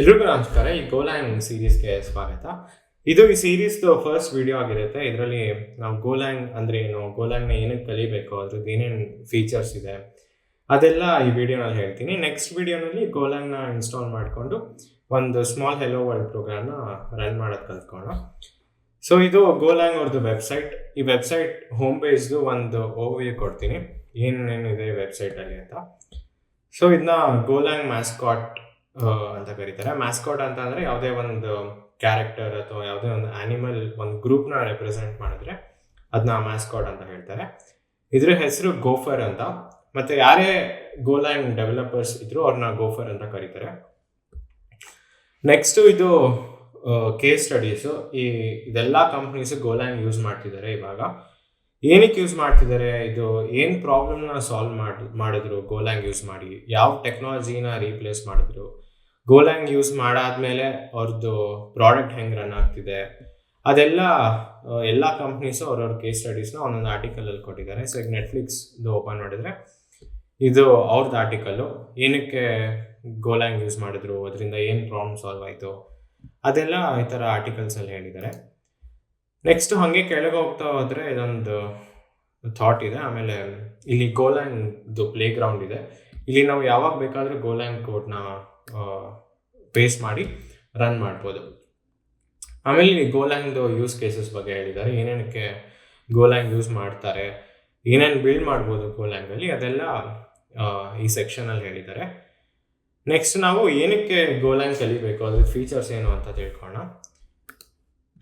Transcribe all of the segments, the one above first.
ಎಲ್ರಿಗೂ ನಮಸ್ಕಾರ. ಈ ಗೋಲ್ಯಾಂಗ್ ಸೀರೀಸ್ಗೆ ಸ್ವಾಗತ. ಇದು ಈ ಸೀರೀಸ್ದು ಫಸ್ಟ್ ವಿಡಿಯೋ ಆಗಿರುತ್ತೆ. ಇದರಲ್ಲಿ ನಾವು ಗೋಲ್ಯಾಂಗ್ ಅಂದರೆ ಏನು? ಗೋಲ್ಯಾಂಗ್ನ ಏನಕ್ಕೆ ಕಲಿಬೇಕು? ಅದ್ರದ್ದು ಏನೇನು ಫೀಚರ್ಸ್ ಇದೆ? ಅದೆಲ್ಲ ಈ ವಿಡಿಯೋನಲ್ಲಿ ಹೇಳ್ತೀನಿ. ನೆಕ್ಸ್ಟ್ ವಿಡಿಯೋನಲ್ಲಿ ಗೋಲ್ಯಾಂಗ್ನ ಇನ್ಸ್ಟಾಲ್ ಮಾಡಿಕೊಂಡು ಒಂದು ಸ್ಮಾಲ್ ಹೆಲೋ ವರ್ಲ್ಡ್ ಪ್ರೋಗ್ರಾಮ್ನ ರನ್ ಮಾಡೋದು ಕಲ್ತ್ಕೊಂಡು ಸೊ ಇದು ಗೋಲ್ಯಾಂಗ್ ಅವ್ರದ್ದು ವೆಬ್ಸೈಟ್ ಈ ವೆಬ್ಸೈಟ್ ಹೋಮ್ ಪೇಜ್ದು ಒಂದು ಓವರ್ವ್ಯೂ ಕೊಡ್ತೀನಿ. ಏನೇನಿದೆ ವೆಬ್ಸೈಟಲ್ಲಿ ಅಂತ. ಸೊ ಇದನ್ನ ಗೋಲ್ಯಾಂಗ್ ಮ್ಯಾಸ್ಕಾಟ್ ಅಂತ ಕರೀತಾರೆ. ಮ್ಯಾಸ್ಕೋಟ್ ಅಂತ ಅಂದ್ರೆ ಯಾವುದೇ ಒಂದು ಕ್ಯಾರೆಕ್ಟರ್ ಅಥವಾ ಯಾವುದೇ ಒಂದು ಆನಿಮಲ್ ಒಂದು ಗ್ರೂಪ್ನ ರೆಪ್ರೆಸೆಂಟ್ ಮಾಡಿದ್ರೆ ಅದನ್ನ ಮ್ಯಾಸ್ಕಾಟ್ ಅಂತ ಹೇಳ್ತಾರೆ. ಇದ್ರ ಹೆಸರು ಗೋಫರ್ ಅಂತ. ಮತ್ತೆ ಯಾರೇ ಗೋಲ್ಯಾಂಡ್ ಡೆವಲಪರ್ಸ್ ಇದ್ರು ಅವ್ರನ್ನ ಗೋಫರ್ ಅಂತ ಕರೀತಾರೆ. ನೆಕ್ಸ್ಟ್ ಇದು ಕೇಸ್ ಸ್ಟಡೀಸು ಈ ಇದೆಲ್ಲ ಕಂಪ್ನೀಸು ಗೋಲ್ಯಾಂಗ್ ಯೂಸ್ ಮಾಡ್ತಿದ್ದಾರೆ ಇವಾಗ. ಏನಕ್ಕೆ ಯೂಸ್ ಮಾಡ್ತಿದ್ದಾರೆ? ಇದು ಏನು ಪ್ರಾಬ್ಲಮ್ನ ಸಾಲ್ವ್ ಮಾಡಿ, ಮಾಡಿದ್ರು ಗೋಲ್ಯಾಂಗ್ ಯೂಸ್ ಮಾಡಿ? ಯಾವ ಟೆಕ್ನಾಲಜಿನ ರೀಪ್ಲೇಸ್ ಮಾಡಿದ್ರು? ಗೋಲ್ಯಾಂಗ್ ಯೂಸ್ ಮಾಡಾದ್ಮೇಲೆ ಅವ್ರದ್ದು ಪ್ರಾಡಕ್ಟ್ ಹೆಂಗೆ ರನ್ ಆಗ್ತಿದೆ, ಅದೆಲ್ಲ ಎಲ್ಲ ಕಂಪ್ನೀಸು ಅವ್ರವ್ರ ಕೇಸ್ ಸ್ಟಡೀಸ್ನ ಒಂದೊಂದು ಆರ್ಟಿಕಲಲ್ಲಿ ಕೊಟ್ಟಿದ್ದಾರೆ. ಸೊ ಈಗ ನೆಟ್ಫ್ಲಿಕ್ಸ್ದು ಓಪನ್ ಮಾಡಿದ್ರೆ, ಇದು ಅವ್ರದ್ದು ಆರ್ಟಿಕಲ್ಲು ಏನಕ್ಕೆ ಗೋಲ್ಯಾಂಗ್ ಯೂಸ್ ಮಾಡಿದ್ರು, ಅದರಿಂದ ಏನು ಪ್ರಾಬ್ಲಮ್ ಸಾಲ್ವ್ ಆಯಿತು, ಅದೆಲ್ಲ ಈ ಥರ ಆರ್ಟಿಕಲ್ಸಲ್ಲಿ ಹೇಳಿದ್ದಾರೆ. ನೆಕ್ಸ್ಟ್ ಹಾಗೆ ಕೆಳಗೆ ಹೋಗ್ತಾ ಹೋದರೆ ಇದೊಂದು ಥಾಟ್ ಇದೆ. ಆಮೇಲೆ ಇಲ್ಲಿ ಗೋಲ್ಯಾಂಗ್ದು ಪ್ಲೇ ಗ್ರೌಂಡ್ ಇದೆ. ಇಲ್ಲಿ ನಾವು ಯಾವಾಗ ಬೇಕಾದರೂ ಗೋಲ್ಯಾಂಗ್ ಕೋಡ್ನ ಪೇಸ್ಟ್ ಮಾಡಿ ರನ್ ಮಾಡ್ಬೋದು. ಆಮೇಲೆ ಗೋಲ್ಯಾಂಗ್ದು ಯೂಸ್ ಕೇಸಸ್ ಬಗ್ಗೆ ಹೇಳಿದ್ದಾರೆ. ಏನೇನಕ್ಕೆ ಗೋಲ್ಯಾಂಗ್ ಯೂಸ್ ಮಾಡ್ತಾರೆ, ಏನೇನು ಬಿಲ್ಡ್ ಮಾಡ್ಬೋದು ಗೋಲ್ಯಾಂಗಲ್ಲಿ ಅದೆಲ್ಲ ಈ ಸೆಕ್ಷನಲ್ಲಿ ಹೇಳಿದ್ದಾರೆ. ನೆಕ್ಸ್ಟ್ ನಾವು ಏನಕ್ಕೆ ಗೋಲ್ಯಾಂಗ್ ಕಲಿಬೇಕು, ಅದ್ರ ಫೀಚರ್ಸ್ ಏನು ಅಂತ ತಿಳ್ಕೊಳ್ಳೋಣ.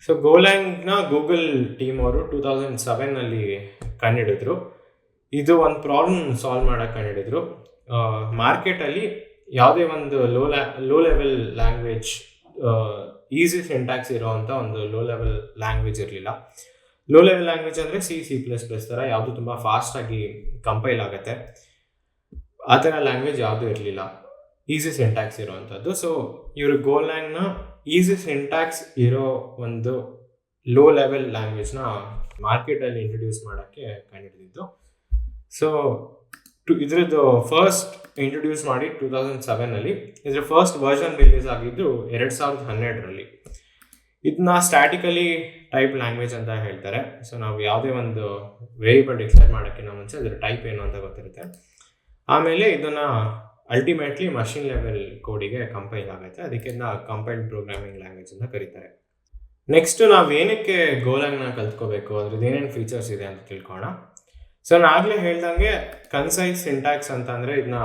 ಸೊ ಗೋಲ್ಯಾಂಗ್ನ ಗೂಗಲ್ ಟೀಮ್ ಅವರು ಟೂ ತೌಸಂಡ್ ಸೆವೆನಲ್ಲಿ ಕಂಡುಹಿಡಿದ್ರು ಇದು ಒಂದು ಪ್ರಾಬ್ಲಮ್ ಸಾಲ್ವ್ ಮಾಡೋಕ್ಕೆ ಕಂಡುಹಿಡಿದ್ರು ಮಾರ್ಕೆಟಲ್ಲಿ ಯಾವುದೇ ಒಂದು low ಲ್ಯಾ low level language easy syntax ಇರೋವಂಥ ಒಂದು ಲೋ ಲೆವೆಲ್ ಲ್ಯಾಂಗ್ವೇಜ್ ಇರಲಿಲ್ಲ. ಲೋ ಲೆವೆಲ್ ಲ್ಯಾಂಗ್ವೇಜ್ ಅಂದರೆ ಸಿ ಸಿ ಪ್ಲಸ್ ಪ್ಲಸ್ ಥರ ಯಾವುದು ತುಂಬ ಫಾಸ್ಟಾಗಿ ಕಂಪೈಲ್ ಆಗುತ್ತೆ. ಆ ಥರ ಲ್ಯಾಂಗ್ವೇಜ್ ಯಾವುದೂ ಇರಲಿಲ್ಲ. ಈಸಿ ಸಿಂಟ್ಯಾಕ್ಸ್ ಇರೋವಂಥದ್ದು ಸೊ ಇವರು ಗೋಲ್ಯಾಂಗ್ನ ಈಸಿ ಸಿಂಟ್ಯಾಕ್ಸ್ ಇರೋ ಒಂದು ಲೋ ಲೆವೆಲ್ ಲ್ಯಾಂಗ್ವೇಜ್ನ ಮಾರ್ಕೆಟಲ್ಲಿ ಇಂಟ್ರೊಡ್ಯೂಸ್ ಮಾಡೋಕ್ಕೆ ಕಂಡುಹಿಡಿದಿದ್ದು ಸೊ ಇದ್ರದ್ದು ಫಸ್ಟ್ ಇಂಟ್ರೊಡ್ಯೂಸ್ ಮಾಡಿ ಟೂ ತೌಸಂಡ್ ಸೆವೆನಲ್ಲಿ ಇದ್ರ ಫಸ್ಟ್ ವರ್ಷನ್ ರಿಲೀಸ್ ಆಗಿದ್ದು ಎರಡು ಸಾವಿರದ ಹನ್ನೆರಡರಲ್ಲಿ. ಇದನ್ನ ಸ್ಟ್ಯಾಟಿಕಲಿ ಟೈಪ್ ಲ್ಯಾಂಗ್ವೇಜ್ ಅಂತ ಹೇಳ್ತಾರೆ. ಸೊ ನಾವು ಯಾವುದೇ ಒಂದು ವೇರಿಯಬಲ್ ಡಿಕ್ಲೇರ್ ಮಾಡೋಕ್ಕಿಂತ ಮುಂಚೆ ಅದರ ಟೈಪ್ ಏನು ಅಂತ ಗೊತ್ತಿರುತ್ತೆ. ಆಮೇಲೆ ಇದನ್ನ ಅಲ್ಟಿಮೇಟ್ಲಿ ಮಷಿನ್ ಲೆವೆಲ್ ಕೋಡಿಗೆ ಕಂಪೈಲ್ ಆಗುತ್ತೆ. ಅದಕ್ಕೆ ಕಂಪೈಲ್ಡ್ ಪ್ರೋಗ್ರಾಮಿಂಗ್ ಲ್ಯಾಂಗ್ವೇಜ್ ಅಂತ ಕರೀತಾರೆ. ನೆಕ್ಸ್ಟ್ ನಾವು ಏನಕ್ಕೆ ಗೋಲಾಗ್ನ ಕಲ್ತ್ಕೋಬೇಕು? ಅದ್ರದ್ದು ಏನೇನು ಫೀಚರ್ಸ್ ಇದೆ ಅಂತ ತಿಳ್ಕೊಳ್ಳೋಣ ಸೊ ನಾನು ಆಗಲೇ ಹೇಳ್ದಂಗೆ ಕನ್ಸೈಸ್ ಸಿಂಟ್ಯಾಕ್ಸ್ ಅಂತ ಅಂದರೆ ಇದನ್ನ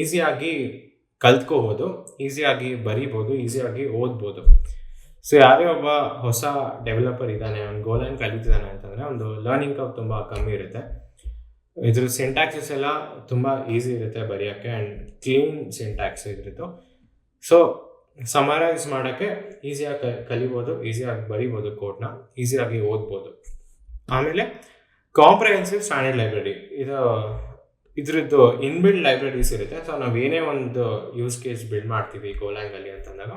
ಈಸಿಯಾಗಿ ಕಲ್ತ್ಕೋಬೋದು ಈಸಿಯಾಗಿ ಬರಿಬೋದು ಈಸಿಯಾಗಿ ಓದ್ಬೋದು. ಸೊ ಯಾರೇ ಒಬ್ಬ ಹೊಸ ಡೆವಲಪರ್ ಇದ್ದಾನೆ, ಅವ್ನು ಗೋಲನ್ನು ಕಲಿತಿದ್ದಾನೆ ಅಂತಂದರೆ ಒಂದು ಲರ್ನಿಂಗ್ ಕವ್ ತುಂಬ ಕಮ್ಮಿ ಇರುತ್ತೆ. ಇದ್ರ ಸಿಂಟ್ಯಾಕ್ಸಸ್ ಎಲ್ಲ ತುಂಬ ಈಸಿ ಇರುತ್ತೆ ಬರೆಯೋಕ್ಕೆ ಆ್ಯಂಡ್ ಕ್ಲೀನ್ ಸಿಂಟ್ಯಾಕ್ಸ್ ಇದ್ರದ್ದು. ಸೊ ಸಮರೈಸ್ ಮಾಡೋಕ್ಕೆ ಈಸಿಯಾಗಿ ಕಲಿಬೋದು ಈಸಿಯಾಗಿ ಬರಿಬೋದು ಕೋಡ್ನ ಈಸಿಯಾಗಿ ಓದ್ಬೋದು. ಆಮೇಲೆ ಕಾಂಪ್ರಹೆನ್ಸಿವ್ ಸ್ಟ್ಯಾಂಡರ್ಡ್ ಲೈಬ್ರರಿ ಇದು, ಇದ್ರದ್ದು ಇನ್ಬಿಲ್ಡ್ ಲೈಬ್ರರೀಸ್ ಇರುತ್ತೆ. ಸೊ ನಾವು ಏನೇ ಒಂದು ಯೂಸ್ ಕೇಸ್ ಬಿಲ್ಡ್ ಮಾಡ್ತೀವಿ ಗೋಲ್ಯಾಂಗಲ್ಲಿ ಅಂತಂದಾಗ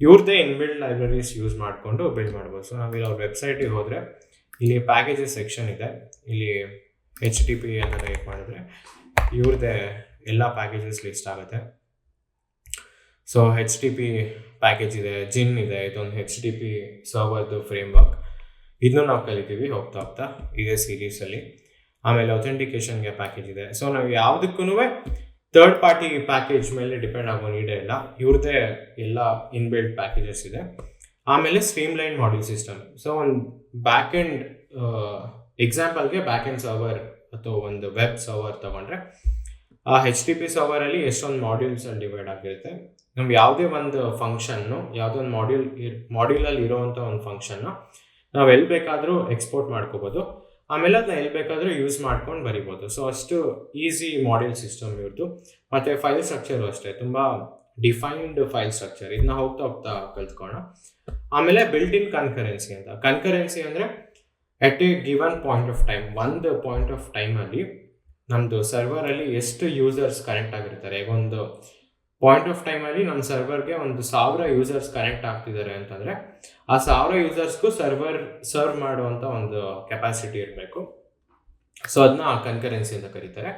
ಇವ್ರದ್ದೇ ಇನ್ಬಿಲ್ಡ್ ಲೈಬ್ರರೀಸ್ ಯೂಸ್ ಮಾಡಿಕೊಂಡು ಬಿಲ್ಡ್ ಮಾಡ್ಬೋದು. ಸೊ ನಾವು ಇಲ್ಲಿ ಅವ್ರ ವೆಬ್ಸೈಟಿಗೆ ಹೋದರೆ, ಇಲ್ಲಿ ಪ್ಯಾಕೇಜಸ್ ಸೆಕ್ಷನ್ ಇದೆ. ಇಲ್ಲಿ ಎಚ್ ಟಿ ಪಿ ಅಂತ ಟೈಪ್ ಮಾಡಿದ್ರೆ ಇವ್ರದ್ದೇ ಎಲ್ಲ ಪ್ಯಾಕೇಜಸ್ ಲಿಸ್ಟ್ ಆಗುತ್ತೆ. So H T P package ಇದೆ ಜಿನ್ ಇದೆ, ಇದೊಂದು ಹೆಚ್ ಟಿ ಪಿ ಸರ್ವರ್ದು ಫ್ರೇಮ್ ವರ್ಕ್ ಇದನ್ನು ನಾವು ಕಲಿತೀವಿ ಹೋಗ್ತಾ ಹೋಗ್ತಾ ಇದೇ ಸೀರೀಸಲ್ಲಿ ಆಮೇಲೆ ಅಥೆಂಟಿಕೇಶನ್ಗೆ ಪ್ಯಾಕೇಜ್ ಇದೆ. ಸೊ ನಾವು ಯಾವುದಕ್ಕೂ ಥರ್ಡ್ ಪಾರ್ಟಿ ಪ್ಯಾಕೇಜ್ ಮೇಲೆ ಡಿಪೆಂಡ್ ಆಗೋ ನೀಡೇ ಇಲ್ಲ. ಇವ್ರದ್ದೇ ಎಲ್ಲ ಇನ್ಬಿಲ್ಡ್ ಪ್ಯಾಕೇಜಸ್ ಇದೆ. ಆಮೇಲೆ stream line module system so ಒಂದು ಬ್ಯಾಕ್ ಎಂಡ್ ಎಕ್ಸಾಂಪಲ್ಗೆ ಬ್ಯಾಕ್ ಎಂಡ್ ಸರ್ವರ್ ಅಥವಾ ಒಂದು ವೆಬ್ ಸರ್ವರ್ ತಗೊಂಡ್ರೆ, ಆ ಹೆಚ್ ಡಿ ಪಿ ಸರ್ವರಲ್ಲಿ ಎಷ್ಟೊಂದು ಮಾಡ್ಯೂಲ್ಸಲ್ಲಿ ಡಿವೈಡ್ ಆಗಿರುತ್ತೆ. ನಮ್ಗೆ ಯಾವುದೇ ಒಂದು ಫಂಕ್ಷನ್ನು ಯಾವುದೋ ಒಂದು ಮಾಡ್ಯೂಲ್ ಮಾಡ್ಯೂಲಲ್ಲಿ ಇರೋವಂಥ ಒಂದು ಫಂಕ್ಷನ್ನ ನಾವು ಎಲ್ಲಿ ಬೇಕಾದರೂ ಎಕ್ಸ್ಪೋರ್ಟ್ ಮಾಡ್ಕೋಬೋದು. ಆಮೇಲೆ ಅದನ್ನ ಎಲ್ಲಿ ಬೇಕಾದರೂ ಯೂಸ್ ಮಾಡ್ಕೊಂಡು ಬರಿಬೋದು. ಸೊ ಅಷ್ಟು ಈಸಿ ಮಾಡ್ಯೂಲ್ ಸಿಸ್ಟಮ್ ಇವ್ರದ್ದು ಮತ್ತು ಫೈಲ್ ಸ್ಟ್ರಕ್ಚರು ಅಷ್ಟೇ. ತುಂಬ ಡಿಫೈನ್ಡ್ ಫೈಲ್ ಸ್ಟ್ರಕ್ಚರ್ ಇದನ್ನ ಹೋಗ್ತಾ ಹೋಗ್ತಾ ಕಲ್ತ್ಕೋಣ ಆಮೇಲೆ ಬಿಲ್ಟ್ ಇನ್ ಕನ್ಕರೆನ್ಸಿ ಅಂತ. ಕನ್ಕರೆನ್ಸಿ ಅಂದರೆ at a given point of time ಒಂದು ಪಾಯಿಂಟ್ ಆಫ್ ಟೈಮಲ್ಲಿ ನಮ್ಮದು ಸರ್ವರಲ್ಲಿ ಎಷ್ಟು ಯೂಸರ್ಸ್ ಕನೆಕ್ಟ್ ಆಗಿರ್ತಾರೆ. ಈಗ ಒಂದು ಪಾಯಿಂಟ್ ಆಫ್ ಟೈಮಲ್ಲಿ ನಮ್ಮ ಸರ್ವರ್ಗೆ ಒಂದು ಸಾವಿರ ಯೂಸರ್ಸ್ ಕನೆಕ್ಟ್ ಆಗ್ತಿದ್ದಾರೆ ಅಂತಂದರೆ, ಆ ಸಾವಿರ ಯೂಸರ್ಸ್ಗೂ ಸರ್ವರ್ ಸರ್ವ್ ಮಾಡುವಂಥ ಒಂದು ಕೆಪಾಸಿಟಿ ಇರಬೇಕು. ಸೊ ಅದನ್ನ ಆ ಕನ್ಕರೆನ್ಸಿ ಅಂತ ಕರೀತಾರೆ.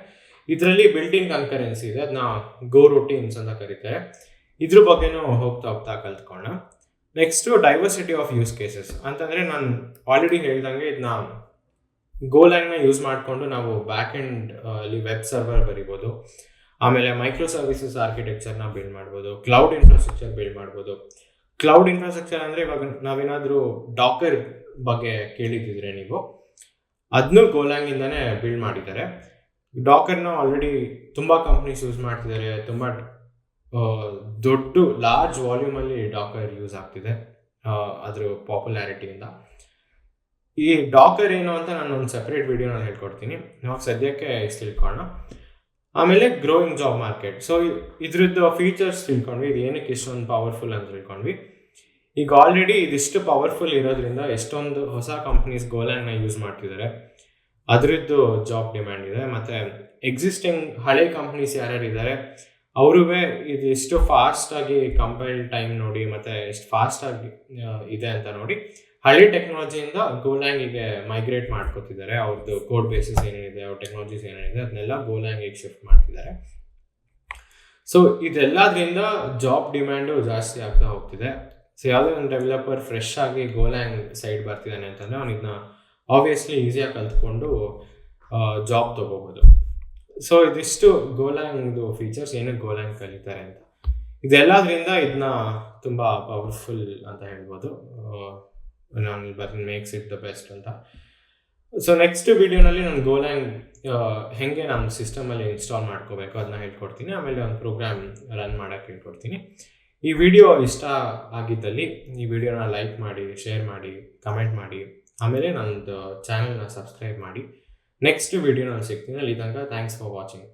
ಇದರಲ್ಲಿ ಬಿಲ್ಟಿನ್ ಕನ್ಕರೆನ್ಸಿ ಇದೆ ಅದನ್ನ ಗೋ ರೂಟೀನ್ಸ್ ಅಂತ ಕರೀತಾರೆ. ಇದ್ರ ಬಗ್ಗೆನೂ ಹೋಗ್ತಾ ಹೋಗ್ತಾ ಕಲ್ತ್ಕೊಳ್ಳೋಣ. Next diversity of use cases ಅಂತಂದರೆ ನಾನು ಆಲ್ರೆಡಿ ಹೇಳ್ದಂಗೆ ಇದನ್ನ ಗೋ ಲೈನ್ನ ಯೂಸ್ ಮಾಡಿಕೊಂಡು ನಾವು ಬ್ಯಾಕ್ ಎಂಡ್ ಅಲ್ಲಿ ವೆಬ್ ಸರ್ವರ್ ಬರಿಬೋದು. ಆಮೇಲೆ ಮೈಕ್ರೋ ಸರ್ವಿಸಸ್ ಆರ್ಕಿಟೆಕ್ಚರ್ನ ಬಿಲ್ಡ್ ಮಾಡ್ಬೋದು ಕ್ಲೌಡ್ ಇನ್ಫ್ರಾಸ್ಟ್ರಕ್ಚರ್ ಬಿಲ್ಡ್ ಮಾಡ್ಬೋದು. ಕ್ಲೌಡ್ ಇನ್ಫ್ರಾಸ್ಟ್ರಕ್ಚರ್ ಅಂದರೆ ಇವಾಗ ನಾವೇನಾದರೂ ಡಾಕರ್ ಬಗ್ಗೆ ಕೇಳಿದಿದ್ರೆ ನೀವು ಅದನ್ನೂ ಗೋಲ್ಯಾಂಗಿಂದನೇ ಬಿಲ್ಡ್ ಮಾಡಿದ್ದಾರೆ. ಡಾಕರ್ನ ಆಲ್ರೆಡಿ ತುಂಬ ಕಂಪ್ನೀಸ್ ಯೂಸ್ ಮಾಡ್ತಿದ್ದಾರೆ, ತುಂಬ ದೊಡ್ಡ ಲಾರ್ಜ್ ವಾಲ್ಯೂಮಲ್ಲಿ ಡಾಕರ್ ಯೂಸ್ ಆಗ್ತಿದೆ ಅದ್ರ ಪಾಪ್ಯುಲಾರಿಟಿಯಿಂದ ಈ ಡಾಕರ್ ಏನು ಅಂತ ನಾನು ಒಂದು ಸಪ್ರೇಟ್ ನಾನು ಹೇಳ್ಕೊಡ್ತೀನಿ. ನಾವು ಸದ್ಯಕ್ಕೆ ಇಷ್ಟು ತಿಳ್ಕೊಳ್ಳೋಣ ಆಮೇಲೆ ಗ್ರೋಯಿಂಗ್ ಜಾಬ್ ಮಾರ್ಕೆಟ್ ಸೊ ಇದ್ರದ್ದು ಫೀಚರ್ಸ್ ತಿಳ್ಕೊಂಡ್ವಿ, ಇದು ಏನಕ್ಕೆ ಇಷ್ಟೊಂದು ಪವರ್ಫುಲ್ ಅಂತ ತಿಳ್ಕೊಂಡ್ವಿ. ಈಗ ಆಲ್ರೆಡಿ ಇದಿಷ್ಟು ಪವರ್ಫುಲ್ ಇರೋದ್ರಿಂದ ಎಷ್ಟೊಂದು ಹೊಸ ಕಂಪ್ನೀಸ್ ಗೋಲ್ಯಾಂಡ್ನ ಯೂಸ್ ಮಾಡ್ತಿದ್ದಾರೆ. ಅದರದ್ದು ಜಾಬ್ ಡಿಮ್ಯಾಂಡ್ ಇದೆ. ಮತ್ತು ಎಕ್ಸಿಸ್ಟಿಂಗ್ ಹಳೆ ಕಂಪ್ನೀಸ್ ಯಾರ್ಯಾರು ಇದ್ದಾರೆ ಅವ್ರೂ ಇದಿಷ್ಟು ಫಾಸ್ಟಾಗಿ ಕಂಪೈಲ್ ಟೈಮ್ ನೋಡಿ, ಮತ್ತು ಎಷ್ಟು ಫಾಸ್ಟಾಗಿ ಇದೆ ಅಂತ ನೋಡಿ ಹಳೆ ಟೆಕ್ನಾಲಜಿಯಿಂದ ಗೋಲ್ಯಾಂಗಿಗೆ ಮೈಗ್ರೇಟ್ ಮಾಡ್ಕೋತಿದ್ದಾರೆ. ಅವ್ರದ್ದು ಕೋಡ್ ಬೇಸಿಸ್ ಏನೇನಿದೆ ಅವ್ರ ಟೆಕ್ನಾಲಜೀಸ್ ಏನೇನಿದೆ ಅದನ್ನೆಲ್ಲ ಗೋಲ್ಯಾಂಗಿಗೆ ಶಿಫ್ಟ್ ಮಾಡ್ತಿದ್ದಾರೆ. ಸೊ ಇದೆಲ್ಲದರಿಂದ ಜಾಬ್ ಡಿಮ್ಯಾಂಡು ಜಾಸ್ತಿ ಆಗ್ತಾ ಹೋಗ್ತಿದೆ. ಸೊ ಯಾವುದೇ ಒಂದು ಡೆವಲಪರ್ ಫ್ರೆಶ್ ಆಗಿ ಗೋಲ್ಯಾಂಗ್ ಸೈಡ್ ಬರ್ತಿದ್ದಾನೆ ಅಂತಂದರೆ ಅವನಿಗನ್ನ ಆಬ್ವಿಯಸ್ಲಿ ಈಸಿಯಾಗಿ ಕಲ್ತ್ಕೊಂಡು ಜಾಬ್ ತೊಗೋಬೋದು. ಸೊ ಇದಿಷ್ಟು ಗೋಲ್ಯಾಂಗ್ದು ಫೀಚರ್ಸ್ ಏನಕ್ಕೆ ಗೋಲ್ಯಾಂಗ್ ಕಲಿತಾರೆ ಅಂತ. ಇದೆಲ್ಲದರಿಂದ ಇದನ್ನ ತುಂಬ ಪವರ್ಫುಲ್ ಅಂತ ಹೇಳ್ಬೋದು. ನಾನು ಬರ್ತೀನಿ ಮೇಕ್ಸ್ ಇಟ್ ದ ಬೆಸ್ಟ್ ಅಂತ. ಸೊ ನೆಕ್ಸ್ಟ್ ವಿಡಿಯೋನಲ್ಲಿ ನಾನು ಗೋಲ್ಯಾಂಗ್ ಹೆಂಗೆ ನಮ್ಮ ಸಿಸ್ಟಮಲ್ಲಿ ಇನ್ಸ್ಟಾಲ್ ಮಾಡ್ಕೋಬೇಕು ಅದನ್ನ ಹೇಳ್ಕೊಡ್ತೀನಿ. ಆಮೇಲೆ ಒಂದು ಪ್ರೋಗ್ರಾಮ್ ರನ್ ಮಾಡೋಕ್ಕೆ ಹೇಳ್ಕೊಡ್ತೀನಿ. ಈ ವಿಡಿಯೋ ಇಷ್ಟ ಆಗಿದ್ದಲ್ಲಿ ಈ ವಿಡಿಯೋನ ಲೈಕ್ ಮಾಡಿ ಶೇರ್ ಮಾಡಿ ಕಮೆಂಟ್ ಮಾಡಿ. ಆಮೇಲೆ ನಂದು ಚಾನಲ್ನ ಸಬ್ಸ್ಕ್ರೈಬ್ ಮಾಡಿ. ನೆಕ್ಸ್ಟ್ ನಾನು ಸಿಗ್ತೀನಿ. ಅಲ್ಲಿ ತನಕ ಥ್ಯಾಂಕ್ಸ್ ಫಾರ್ ವಾಚಿಂಗ್